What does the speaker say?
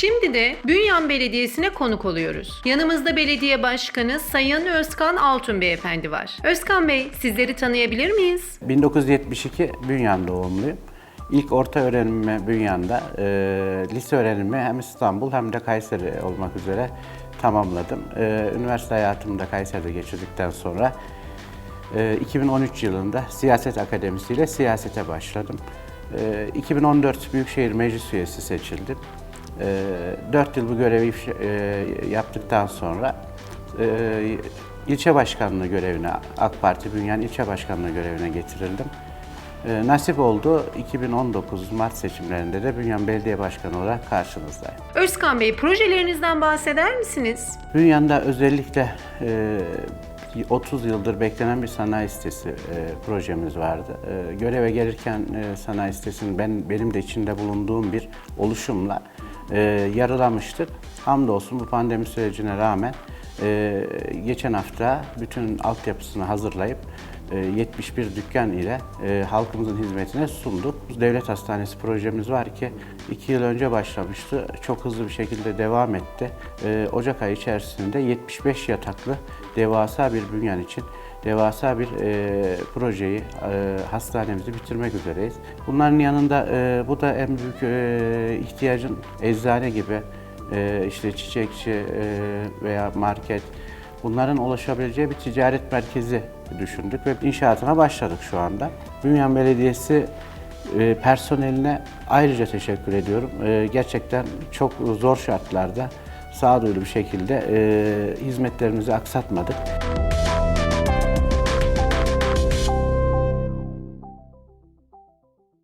Şimdi de Bünyan Belediyesi'ne konuk oluyoruz. Yanımızda belediye başkanı Sayın Özkan Altun Beyefendi var. Özkan Bey, sizleri tanıyabilir miyiz? 1972 Bünyan doğumluyum. İlk orta öğrenimi Bünyan'da, e, lise öğrenimi hem İstanbul hem de Kayseri olmak üzere tamamladım. E, üniversite hayatımı da Kayseri'de geçirdikten sonra e, 2013 yılında Siyaset Akademisi ile siyasete başladım. E, 2014 Büyükşehir Meclis üyesi seçildim. E, 4 yıl bu görevi e, yaptıktan sonra e, ilçe başkanlığı görevine, AK Parti Bünyan ilçe başkanlığı görevine getirildim. E, nasip oldu 2019 Mart seçimlerinde de Bünyan Belediye Başkanı olarak karşınızdayım. Özkan Bey, projelerinizden bahseder misiniz? Bünyan'da özellikle e, 30 yıldır beklenen bir sanayi sitesi e, projemiz vardı. E, göreve gelirken e, sanayi sitesinin ben benim de içinde bulunduğum bir oluşumla e, yarılamıştık. Hamdolsun bu pandemi sürecine rağmen e, geçen hafta bütün altyapısını hazırlayıp e, 71 dükkan ile e, halkımızın hizmetine sunduk. Devlet Hastanesi projemiz var ki 2 yıl önce başlamıştı. Çok hızlı bir şekilde devam etti. E, Ocak ayı içerisinde 75 yataklı devasa bir bünyen için devasa bir e, projeyi, e, hastanemizi bitirmek üzereyiz. Bunların yanında e, bu da en büyük e, ihtiyacın eczane gibi, e, işte çiçekçi e, veya market, bunların ulaşabileceği bir ticaret merkezi düşündük ve inşaatına başladık şu anda. Bünyan Belediyesi e, personeline ayrıca teşekkür ediyorum. E, gerçekten çok zor şartlarda sağduyulu bir şekilde e, hizmetlerimizi aksatmadık.